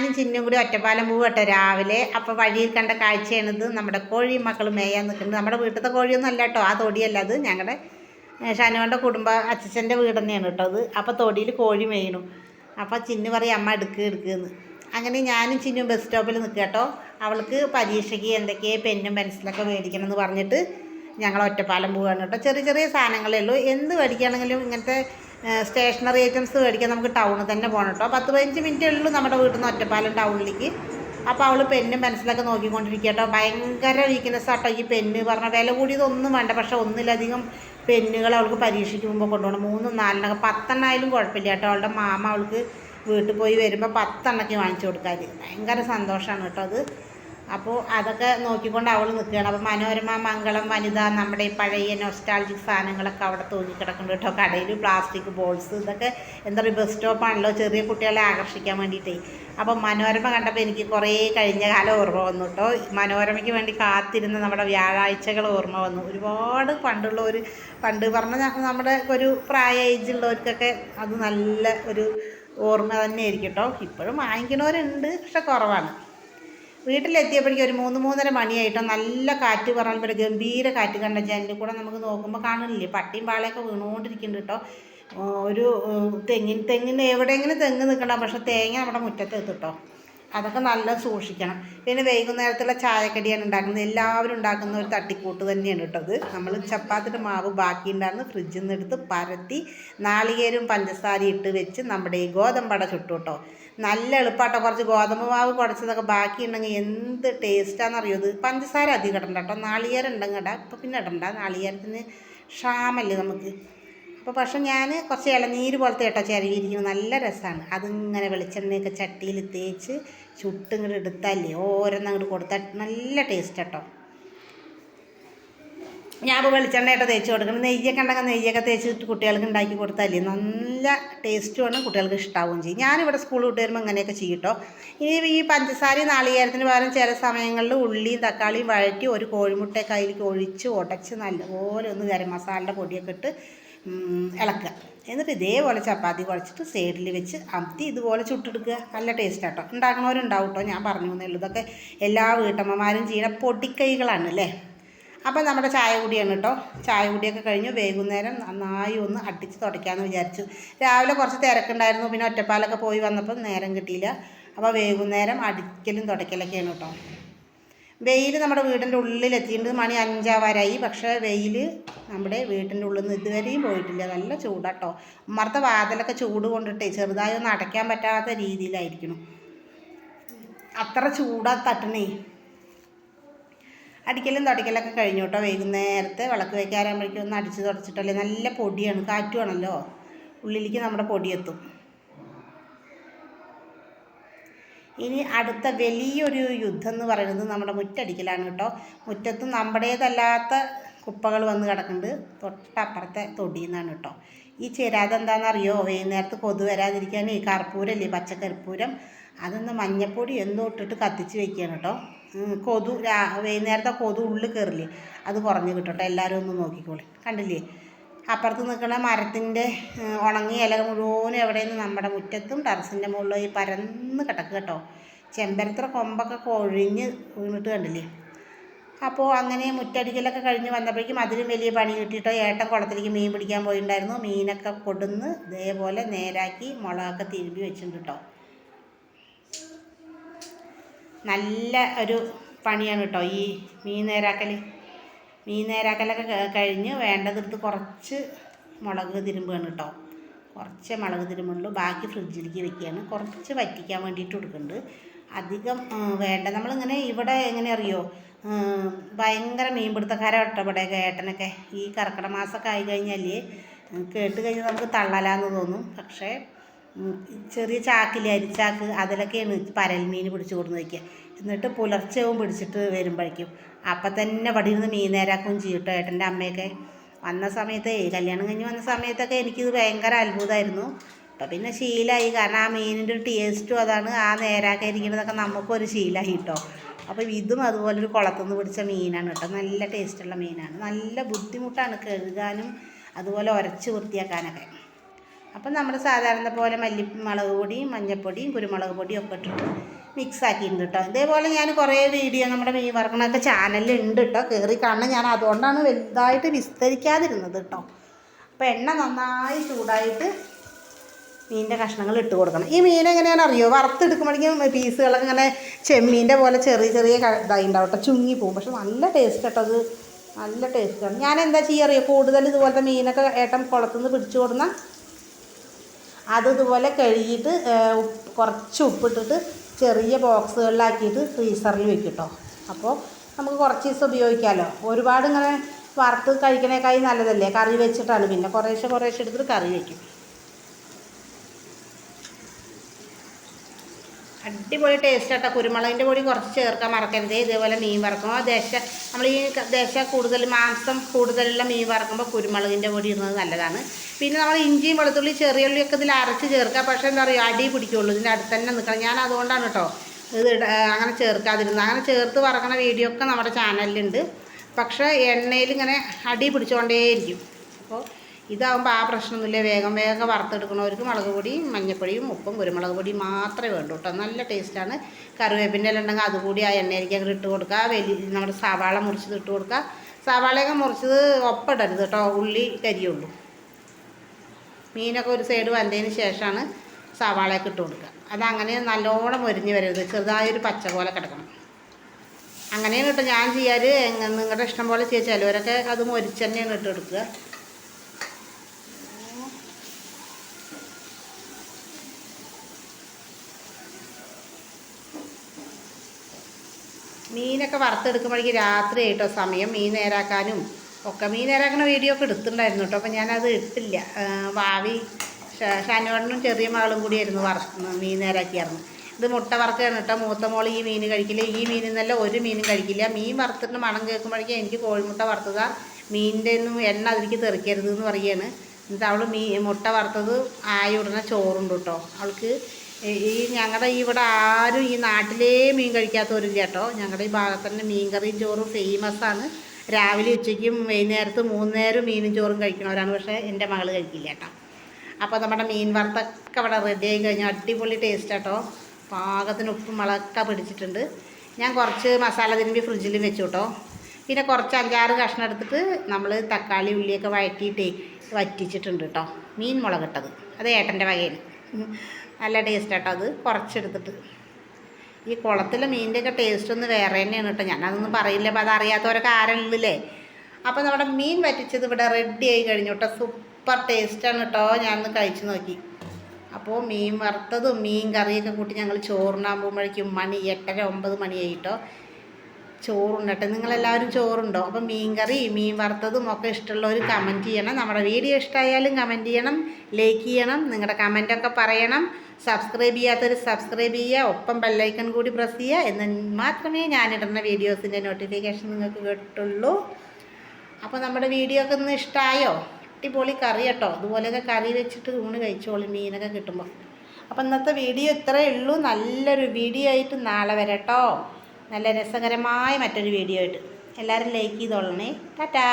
ഞാനും ചിന്നും കൂടി ഒറ്റപ്പാലം പോവും കേട്ടോ രാവിലെ. അപ്പോൾ വഴിയിൽ കണ്ട കാഴ്ചയാണിത്. നമ്മുടെ കോഴി മക്കൾ മേയാൻ നിൽക്കുന്നത്. നമ്മുടെ വീട്ടിലത്തെ കോഴിയൊന്നും അല്ല കേട്ടോ. ആ തൊടിയല്ല അത്. ഞങ്ങളുടെ ഷാനുവിന്റെ കുടുംബ അച്ഛന്റെ വീട് തന്നെയാണ് കേട്ടോ അത്. അപ്പോൾ തൊടിയിൽ കോഴി മേയണു അപ്പോൾ ചിന്നു പറയും അമ്മ എടുക്കുക എടുക്കുമെന്ന് അങ്ങനെ ഞാനും ചിന്നും ബസ് സ്റ്റോപ്പിൽ നിൽക്കുക കേട്ടോ. അവൾക്ക് പരീക്ഷയ്ക്ക് എന്തൊക്കെയോ പെന്നും പെൻസിലൊക്കെ മേടിക്കണം എന്ന് പറഞ്ഞിട്ട് ഞങ്ങൾ ഒറ്റപ്പാലം പോവുകയാണ് കേട്ടോ. ചെറിയ ചെറിയ സാധനങ്ങളേ ഉള്ളൂ. എന്ത് മേടിക്കുകയാണെങ്കിലും ഇങ്ങനത്തെ സ്റ്റേഷനറി ഐറ്റംസ് മേടിക്കാൻ നമുക്ക് ടൗണിൽ തന്നെ പോകണം കേട്ടോ. പത്ത് പതിനഞ്ച് മിനിറ്റേ ഉള്ളൂ നമ്മുടെ വീട്ടിൽ നിന്ന് ഒറ്റപ്പാലം ടൗണിലേക്ക്. അപ്പോൾ അവൾ പെന്നും പെൻസിലൊക്കെ നോക്കിക്കൊണ്ടിരിക്കുക കേട്ടോ. ഭയങ്കര വീക്ക്നെസ് ആട്ടോ ഈ പെന്ന്. പറഞ്ഞ വില കൂടിയതൊന്നും വേണ്ട. പക്ഷെ ഒന്നിലധികം പെന്നുകൾ അവൾക്ക് പരീക്ഷയ്ക്ക് മുമ്പ് കൊണ്ടുപോകണം. മൂന്നും നാലിനൊക്കെ പത്തെണ്ണായാലും കുഴപ്പമില്ല കേട്ടോ. അവളുടെ മാമ അവൾക്ക് വീട്ടിൽ പോയി വരുമ്പോൾ പത്തെണ്ണയ്ക്ക് വാങ്ങിച്ചു കൊടുക്കാൻ ഭയങ്കര സന്തോഷമാണ് കേട്ടോ അത്. അപ്പോൾ അതൊക്കെ നോക്കിക്കൊണ്ട് അവൾ നിൽക്കുകയാണ് അപ്പോൾ മനോരമ മംഗളം വനിത നമ്മുടെ ഈ പഴയ നൊസ്റ്റാൾജിക് സാധനങ്ങളൊക്കെ അവിടെ തൂങ്ങിക്കിടക്കുന്നുണ്ട് കേട്ടോ. കടയിൽ പ്ലാസ്റ്റിക് ബോൾസ് ഇതൊക്കെ എന്താ പറയുക ബസ് സ്റ്റോപ്പാണല്ലോ ചെറിയ കുട്ടികളെ ആകർഷിക്കാൻ വേണ്ടിയിട്ടേ. അപ്പോൾ മനോരമ കണ്ടപ്പോൾ എനിക്ക് കുറേ കഴിഞ്ഞ കാലം ഓർമ്മ വന്നു കേട്ടോ. മനോരമയ്ക്ക് വേണ്ടി കാത്തിരുന്ന നമ്മുടെ വ്യാഴാഴ്ചകൾ ഓർമ്മ വന്നു. ഒരുപാട് പണ്ടുള്ള ഒരു പണ്ട് പറഞ്ഞ നമ്മുടെ ഒരു പ്രായ ഏജുള്ളവർക്കൊക്കെ അത് നല്ല ഒരു ഓർമ്മ തന്നെ ആയിരിക്കും കേട്ടോ. ഇപ്പോഴും വാങ്ങിക്കുന്നവരുണ്ട് പക്ഷെ കുറവാണ്. വീട്ടിലെത്തിയപ്പോഴേക്കും ഒരു മൂന്ന് മൂന്നര മണിയായിട്ടോ നല്ല കാറ്റ് പറഞ്ഞപ്പോൾ ഗംഭീര കാറ്റ് കണ്ട ജനലിൽ കൂടെ നമുക്ക് നോക്കുമ്പോൾ കാണുന്നില്ലേ? പട്ടിയും പാളയൊക്കെ വീണുകൊണ്ടിരിക്കുന്നുണ്ട് കേട്ടോ. ഒരു തെങ്ങിൻ തെങ്ങിന് എവിടെയെങ്കിലും തെങ്ങ് നിൽക്കണം പക്ഷേ തേങ്ങ നമ്മുടെ മുറ്റത്ത് എത്തിട്ടോ അതൊക്കെ നല്ല സൂക്ഷിക്കണം. പിന്നെ വൈകുന്നേരത്തുള്ള ചായക്കടിയാണ് ഉണ്ടാക്കുന്നത്. എല്ലാവരും ഉണ്ടാക്കുന്ന ഒരു തട്ടിക്കൂട്ട് തന്നെയാണ് കേട്ടോ അത്. നമ്മൾ ചപ്പാത്തിന്റെ മാവ് ബാക്കി ഉണ്ടായിരുന്നു ഫ്രിഡ്ജിൽ നിന്ന് എടുത്ത് പരത്തി നാളികേരും പഞ്ചസാരയും ഇട്ട് വെച്ച് നമ്മുടെ ഈ ഗോതമ്പട ചുട്ടു കേട്ടോ. നല്ല എളുപ്പമാട്ടോ കുറച്ച് ഗോതമ്പ് മാവ് കുടച്ചതൊക്കെ ബാക്കി ഉണ്ടെങ്കിൽ എന്ത് ടേസ്റ്റാണെന്നറിയോ ഇത്? പഞ്ചസാര അധികം ഇടണ്ട കേട്ടോ. നാളികേരം ഉണ്ടെങ്കിൽ ഇടാം. ഇപ്പം പിന്നെ ഇടണ്ട. നാളികേരത്തിന് ക്ഷാമല്ലേ നമുക്ക്. അപ്പോൾ പക്ഷെ ഞാൻ കുറച്ച് ഇളനീര് പോലത്തെ കേട്ടോ ചിരകിയിരിക്കുന്നു നല്ല രസമാണ്. അതിങ്ങനെ വെളിച്ചെണ്ണയൊക്കെ ചട്ടിയിൽ തേച്ച് ചുട്ടിങ്ങോട്ട് എടുത്താലേ ഓരോന്നങ്ങോട്ട് കൊടുത്താൽ നല്ല ടേസ്റ്റ് കേട്ടോ. ഞാൻ ഇപ്പോൾ വെളിച്ചെണ്ണ കേട്ടോ തേച്ച് കൊടുക്കണം നെയ്യൊക്കെ ഉണ്ടെങ്കിൽ നെയ്യൊക്കെ തേച്ചിട്ട് കുട്ടികൾക്ക് ഉണ്ടാക്കി കൊടുത്താലേ നല്ല ടേസ്റ്റുമാണ് കുട്ടികൾക്ക് ഇഷ്ടാവുകയും ചെയ്യും. ഞാനിവിടെ സ്കൂൾ വിട്ട് വരുമ്പോൾ ഇങ്ങനെയൊക്കെ ചെയ്യട്ടോ ഇനി ഈ പഞ്ചസാരയും നാളികേരത്തിന് പകരം ചില സമയങ്ങളിൽ ഉള്ളിയും തക്കാളിയും വഴറ്റി ഒരു കോഴിമുട്ടയൊക്കെ അതിലേക്ക് ഒഴിച്ച് ഉടച്ച് നല്ലപോലെ ഒന്ന് ഗരം മസാലയുടെ പൊടിയൊക്കെ ഇട്ട് ഇളക്കുക. എന്നിട്ട് ഇതേപോലെ ചപ്പാത്തി കുഴച്ചിട്ട് സൈഡിൽ വെച്ച് അമത്തി ഇതുപോലെ ചുട്ടെടുക്കുക. നല്ല ടേസ്റ്റ് ആട്ടോ ഉണ്ടാക്കണവരുണ്ടാവും കേട്ടോ ഞാൻ പറഞ്ഞു തന്നേ ഉള്ളൂ. ഇതൊക്കെ എല്ലാ വീട്ടമ്മമാരും ചെയ്യുന്ന പൊടിക്കൈകളാണ് അല്ലേ? അപ്പോൾ നമ്മുടെ ചായ കുടിയാണ് കേട്ടോ. ചായ കുടിയൊക്കെ കഴിഞ്ഞു വൈകുന്നേരം നന്നായി ഒന്ന് അടിച്ച് തുടയ്ക്കാമെന്ന് വിചാരിച്ചു. രാവിലെ കുറച്ച് തിരക്കുണ്ടായിരുന്നു. പിന്നെ ഒറ്റപ്പാലൊക്കെ പോയി വന്നപ്പോൾ നേരം കിട്ടിയില്ല. അപ്പോൾ വൈകുന്നേരം അടിക്കലും തുടയ്ക്കലൊക്കെയാണ് കേട്ടോ. വെയിൽ നമ്മുടെ വീടിന്റെ ഉള്ളിൽ എത്തിയിട്ടുണ്ട് മണി അഞ്ചാവാരായി പക്ഷേ വെയിൽ നമ്മുടെ വീട്ടിന്റെ ഉള്ളിൽ നിന്ന് ഇതുവരെയും പോയിട്ടില്ല. നല്ല ചൂടാട്ടോ ഉമ്മറത്തെ വാതിലൊക്കെ ചൂട് കൊണ്ടിട്ട് ചെറുതായി ഒന്ന് അടയ്ക്കാൻ പറ്റാത്ത രീതിയിലായിരിക്കണം. അത്ര ചൂടാ തട്ടണേ. അടിക്കലും തുടയ്ക്കലൊക്കെ കഴിഞ്ഞു കേട്ടോ. വൈകുന്നേരത്തെ വിളക്ക് വയ്ക്കാറാകുമ്പോഴേക്കും ഒന്ന് അടിച്ച് തുടച്ചിട്ടല്ലേ? നല്ല പൊടിയാണ്. കാറ്റുവാണല്ലോ ഉള്ളിലേക്ക് നമ്മുടെ പൊടിയെത്തും ഇനി അടുത്ത വലിയൊരു യുദ്ധം എന്ന് പറയുന്നത് നമ്മുടെ മുറ്റടിക്കലാണ് കേട്ടോ. മുറ്റത്ത് നമ്മുടേതല്ലാത്ത കുപ്പകൾ വന്ന് കിടക്കുന്നുണ്ട്. തൊട്ടപ്പുറത്തെ തൊടിയിൽ നിന്നാണ് കേട്ടോ. ഈ ചേരാതെ എന്താണെന്നറിയോ? വൈകുന്നേരത്ത് കൊതു വരാതിരിക്കാൻ ഈ കർപ്പൂരല്ലേ? പച്ചക്കർപ്പൂരം. അതൊന്ന് മഞ്ഞപ്പൊടി എന്തോ ഇട്ടിട്ട് കത്തിച്ച് വെക്കുകയാണ് കേട്ടോ. കൊതു രാ വൈകുന്നേരത്തെ കൊതു ഉള്ളിൽ കയറില്ലേ? അത് കുറഞ്ഞ് കിട്ടട്ടെ എല്ലാവരും ഒന്ന് നോക്കിക്കോളി. കണ്ടില്ലേ? അപ്പുറത്ത് നിൽക്കുന്ന മരത്തിന്റെ ഉണങ്ങി ഉണങ്ങിയ ഇല മുഴുവനും എവിടെയെന്ന് നമ്മുടെ മുറ്റത്തും ടെറസിന്റെ മുകളിലും ഈ പരന്ന് കിടക്കുക കേട്ടോ. ചെമ്പരത്ര കൊമ്പൊക്കെ കൊഴിഞ്ഞ് വീണിട്ട് കണ്ടില്ലേ? അപ്പോൾ അങ്ങനെ മുറ്റടിക്കലൊക്കെ കഴിഞ്ഞ് വന്നപ്പോഴേക്കും അതിലും വലിയ പണി കിട്ടിയിട്ടോ. ഏട്ടൻ കുളത്തിലേക്ക് മീൻ പിടിക്കാൻ പോയിട്ടുണ്ടായിരുന്നു. മീനൊക്കെ കൊടുന്ന് ഇതേപോലെ നേരാക്കി മുളകൊക്കെ തിരുമ്പി വെച്ചിട്ടുണ്ട് കേട്ടോ. നല്ല ഒരു പണിയാണ് കേട്ടോ ഈ മീൻ നേരാക്കൽ മീൻ നേരാക്കലൊക്കെ കഴിഞ്ഞ് വേണ്ടതെടുത്ത് കുറച്ച് മുളക് തിരുമ്പുകയാണ് കേട്ടോ. കുറച്ച് മുളക് തിരുമ്പുള്ളൂ. ബാക്കി ഫ്രിഡ്ജിലേക്ക് വെക്കുകയാണ്. കുറച്ച് വറ്റിക്കാൻ വേണ്ടിയിട്ട് കൊടുക്കുന്നുണ്ട്. അധികം വേണ്ട. നമ്മളിങ്ങനെ ഇവിടെ എങ്ങനെ അറിയോ? ഭയങ്കര മീൻപിടുത്തക്കാരാണ് കേട്ടോ ഇവിടെ ഏട്ടനൊക്കെ. ഈ കർക്കിടക മാസമൊക്കെ ആയി കഴിഞ്ഞാൽ കേട്ട് കഴിഞ്ഞാൽ നമുക്ക് തള്ളലാന്ന് തോന്നും. പക്ഷേ ചെറിയ ചാക്കിൽ അരിച്ചാക്ക് അതിലൊക്കെയാണ് പരൽ മീൻ പിടിച്ച് കൊടുന്ന് വയ്ക്കുക എന്നിട്ട് പുലർച്ചവും പിടിച്ചിട്ട് വരുമ്പോഴേക്കും. അപ്പം തന്നെ വടിയിരുന്ന് മീൻ നേരാക്കും ചെയ്യട്ടോ ഏട്ടന്റെ അമ്മയൊക്കെ. വന്ന സമയത്ത് കല്യാണം കഴിഞ്ഞ് വന്ന സമയത്തൊക്കെ എനിക്കിത് ഭയങ്കര അത്ഭുതമായിരുന്നു. അപ്പം പിന്നെ ശീലമായി കാരണം ആ മീനിന്റെ ഒരു ടേസ്റ്റും അതാണ്. ആ നേരാക്കി ഇരിക്കുന്നതൊക്കെ നമുക്കൊരു ശീലമായി കേട്ടോ അപ്പോൾ ഇതും അതുപോലെ ഒരു കുളത്തുനിന്ന് പിടിച്ച മീനാണ് കേട്ടോ നല്ല ടേസ്റ്റുള്ള മീനാണ്. നല്ല ബുദ്ധിമുട്ടാണ് കഴുകാനും അതുപോലെ ഉരച്ച് വൃത്തിയാക്കാനൊക്കെ. അപ്പം നമ്മൾ സാധാരണ പോലെ മല്ലി മുളക് പൊടിയും മഞ്ഞൾപ്പൊടിയും കുരുമുളക് പൊടിയും ഒക്കെ ഇട്ടിട്ട് മിക്സ് ആക്കിയിട്ടുണ്ട് കേട്ടോ ഇതേപോലെ ഞാൻ കുറേ വീഡിയോ നമ്മുടെ മീൻ വറക്കണൊക്കെ ചാനലിൽ ഉണ്ട് കേട്ടോ കയറി കാണണം. ഞാൻ അതുകൊണ്ടാണ് വലുതായിട്ട് വിസ്തരിക്കാതിരുന്നത് കേട്ടോ അപ്പോൾ എണ്ണ നന്നായി ചൂടായിട്ട് മീനിന്റെ കഷ്ണങ്ങൾ ഇട്ട് കൊടുക്കണം. ഈ മീൻ എങ്ങനെയാണ് അറിയോ? വറുത്തെടുക്കുമ്പോഴേക്കും പീസുകളൊക്കെ ഇങ്ങനെ ചെമ്മീന്റെ പോലെ ചെറിയ ചെറിയ ഇതായി ഉണ്ടാവും ചുങ്ങി പോകും. പക്ഷെ നല്ല ടേസ്റ്റ് കേട്ടോ അത്. നല്ല ടേസ്റ്റാണ് ഞാൻ എന്താ ചെയ്യുക കൂടുതൽ ഇതുപോലത്തെ മീനൊക്കെ ഏട്ടൻ കുളത്തുനിന്ന് പിടിച്ചു കൊടുന്ന അത് ഇതുപോലെ കഴുകിയിട്ട് കുറച്ച് ഉപ്പിട്ടിട്ട് ചെറിയ ബോക്സുകളിലാക്കിയിട്ട് ഫ്രീസറിൽ വെക്കും കേട്ടോ അപ്പോൾ നമുക്ക് കുറച്ച് ദിവസം ഉപയോഗിക്കാമല്ലോ ഒരുപാട് ഇങ്ങനെ വറുത്ത് കഴിക്കണേക്കായി നല്ലതല്ലേ? കറി വെച്ചിട്ടാണ്. പിന്നെ കുറേശ്ശെ കുറേശ്ശെ എടുത്തിട്ട് കറി വയ്ക്കും അടിപൊളി ടേസ്റ്റ് ആട്ടോ. കുരുമുളകിന്റെ പൊടി കുറച്ച് ചേർക്കാൻ മറക്കരുത്. ഇതേപോലെ മീൻ വറക്കുമ്പോൾ ദേശ നമ്മൾ ഈ ദേശ കൂടുതൽ മാംസം കൂടുതലുള്ള മീൻ വറക്കുമ്പോൾ കുരുമുളകിന്റെ പൊടി ഇടുന്നത് നല്ലതാണ്. പിന്നെ നമ്മൾ ഇഞ്ചിയും വെളുത്തുള്ളി ചെറിയ ഉള്ളിയൊക്കെ ഇതിൽ അരച്ച് ചേർക്കുക. പക്ഷേ എന്താ പറയുക അടി പിടിക്കുള്ളൂ. ഇതിന്റെ അടുത്ത് തന്നെ നിൽക്കണം ഞാൻ അതുകൊണ്ടാണ് കേട്ടോ ഇത് അങ്ങനെ ചേർക്കാതിരുന്നത്. അങ്ങനെ ചേർത്ത് വറക്കണ വീഡിയോ ഒക്കെ നമ്മുടെ ചാനലിലുണ്ട് പക്ഷേ എണ്ണയിൽ ഇങ്ങനെ അടി പിടിച്ചുകൊണ്ടേയിരിക്കും അപ്പോൾ ഇതാകുമ്പോൾ ആ പ്രശ്നമൊന്നുമില്ല. വേഗം വേഗം വറുത്തെടുക്കുന്നവർക്ക് മുളക് പൊടിയും മഞ്ഞൾപ്പൊടിയും ഉപ്പും കുരുമുളക് പൊടിയും മാത്രമേ വേണ്ടൂ കേട്ടോ. നല്ല ടേസ്റ്റാണ്. കറിവേപ്പിന്റെ എല്ലാം ഉണ്ടെങ്കിൽ അതുകൂടി ആ എണ്ണയിലേക്ക് അങ്ങോട്ട് ഇട്ട് കൊടുക്കുക. വലിയ നമ്മുടെ സവാള മുറിച്ചത് ഇട്ട് കൊടുക്കുക. സവാളയൊക്കെ മുറിച്ചത് ഒപ്പിടരുത് കേട്ടോ. ഉള്ളി കരിയുള്ളൂ. മീനൊക്കെ ഒരു സൈഡ് വന്നതിന് ശേഷമാണ് സവാളയൊക്കെ ഇട്ട് കൊടുക്കുക. അതങ്ങനെ നല്ലോണം മൊരിഞ്ഞ് വരരുത്. ചെറുതായൊരു പച്ച പോലെ കിടക്കണം. അങ്ങനെയാണ് കേട്ടോ ഞാൻ ചെയ്യാറ്. നിങ്ങളുടെ ഇഷ്ടം പോലെ ചെയ്യാം. ചിലവരൊക്കെ അത് മൊരിച്ച് തന്നെയാണ് ഇട്ട് കൊടുക്കുക. മീനൊക്കെ വറുത്തെടുക്കുമ്പോഴേക്ക് രാത്രി ആയിട്ടോ സമയം മീൻ നേരാക്കാനും ഒക്കെ. മീൻ നേരാക്കുന്ന വീഡിയോ ഒക്കെ എടുത്തിട്ടുണ്ടായിരുന്നു കേട്ടോ. അപ്പോൾ ഞാനത് ഇട്ടില്ല വാവി ഭാവി ഷാനുവണ്ണനും ചെറിയ മകളും കൂടിയായിരുന്നു വറ മീൻ നേരാക്കിയായിരുന്നു ഇത് മുട്ട വറുക്കുകയാണ് കേട്ടോ. മൂത്ത മോൾ ഈ മീൻ കഴിക്കില്ല. ഈ മീനിൽ നിന്നല്ല ഒരു മീനും കഴിക്കില്ല. മീൻ വറുത്തിട്ട് മണം കേൾക്കുമ്പോഴേക്കും എനിക്ക് കോഴിമുട്ട വറുത്തതാ. മീനിന്റെ ഒന്നും എണ്ണ അതിലേക്ക് തെറിക്കരുത് എന്ന് പറയുകയാണ്. എന്നിട്ട് അവൾ മീ മുട്ട വറുത്തത് ആയ ഉടനെ ചോറുണ്ട് കേട്ടോ. അവൾക്ക് ഈ ഞങ്ങളുടെ ഇവിടെ ആരും ഈ നാട്ടിലേ മീൻ കഴിക്കാത്തവരില്ല കേട്ടോ. ഞങ്ങളുടെ ഈ ഭാഗത്ത് തന്നെ മീൻ കറിയും ചോറും ഫേമസ് ആണ്. രാവിലെ ഉച്ചയ്ക്കും വൈകുന്നേരത്ത് മൂന്ന് നേരം മീനും ചോറും കഴിക്കുന്നവരാണ്. പക്ഷേ എന്റെ മകൾ കഴിക്കില്ല കേട്ടോ. അപ്പോൾ നമ്മുടെ മീൻ വറുത്തൊക്കെ അവിടെ റെഡി ആയി കഴിഞ്ഞാൽ അടിപൊളി ടേസ്റ്റ് കേട്ടോ പാകത്തിന് ഉപ്പും മുളകൊക്കെ പിടിച്ചിട്ടുണ്ട്. ഞാൻ കുറച്ച് മസാല തിരുമ്പി ഫ്രിഡ്ജിൽ വെച്ചു കേട്ടോ. പിന്നെ കുറച്ച് അഞ്ചാറ് കഷ്ണം എടുത്തിട്ട് നമ്മൾ തക്കാളി ഉള്ളിയൊക്കെ വഴറ്റിയിട്ട് വറ്റിച്ചിട്ടുണ്ട് കേട്ടോ. മീൻ മുളകിട്ടത്. അത് ഏട്ടന്റെ വകയിൽ നല്ല ടേസ്റ്റ് കേട്ടോ അത്. കുറച്ചെടുത്തിട്ട്. ഈ കുളത്തിലെ മീനിന്റെയൊക്കെ ടേസ്റ്റ് ഒന്ന് വേറെ തന്നെയാണ് കേട്ടോ. ഞാനതൊന്നും പറയില്ല അപ്പോൾ അതറിയാത്തവരൊക്കെ ആരുള്ളില്ലേ അപ്പോൾ നമ്മുടെ മീൻ വറ്റിച്ചത് ഇവിടെ റെഡി ആയി കഴിഞ്ഞു കേട്ടോ. സൂപ്പർ ടേസ്റ്റാണ് കേട്ടോ. ഞാനൊന്ന് കഴിച്ചു നോക്കി. അപ്പോൾ മീൻ വറുത്തതും മീൻ കറിയൊക്കെ കൂട്ടി ഞങ്ങൾ ചോറിനാകുമ്പോഴേക്കും മണി എട്ടര ഒമ്പത് മണിയായി കേട്ടോ. ചോറുണ്ടട്ടെ നിങ്ങളെല്ലാവരും ചോറുണ്ടോ? അപ്പം മീൻകറി മീൻ വറുത്തതും ഒക്കെ ഇഷ്ടമുള്ളവർ കമന്റ് ചെയ്യണം. നമ്മുടെ വീഡിയോ ഇഷ്ടമായാലും കമന്റ് ചെയ്യണം ലൈക്ക് ചെയ്യണം നിങ്ങളുടെ കമന്റൊക്കെ പറയണം. സബ്സ്ക്രൈബ് ചെയ്യാത്തവർ സബ്സ്ക്രൈബ് ചെയ്യുക. ഒപ്പം ബെല്ലൈക്കൺ കൂടി പ്രസ് ചെയ്യുക. എന്ന് മാത്രമേ ഞാനിടുന്ന വീഡിയോസിന്റെ നോട്ടിഫിക്കേഷൻ നിങ്ങൾക്ക് കിട്ടുള്ളൂ. അപ്പോൾ നമ്മുടെ വീഡിയോ ഒക്കെ ഒന്ന് ഇഷ്ടമായോ അടിപൊളി കറി കേട്ടോ. അതുപോലെയൊക്കെ കറി വെച്ചിട്ട് ഊണ് കഴിച്ചോളൂ മീനൊക്കെ കിട്ടുമ്പോൾ അപ്പം ഇന്നത്തെ വീഡിയോ ഇത്രയേ ഉള്ളൂ. നല്ലൊരു വീഡിയോ ആയിട്ട് നാളെ വരട്ടോ നല്ല രസകരമായ മറ്റൊരു വീഡിയോ ആയിട്ട് എല്ലാവരും ലൈക്ക് ചെയ്തോളണേ. ടാറ്റാ.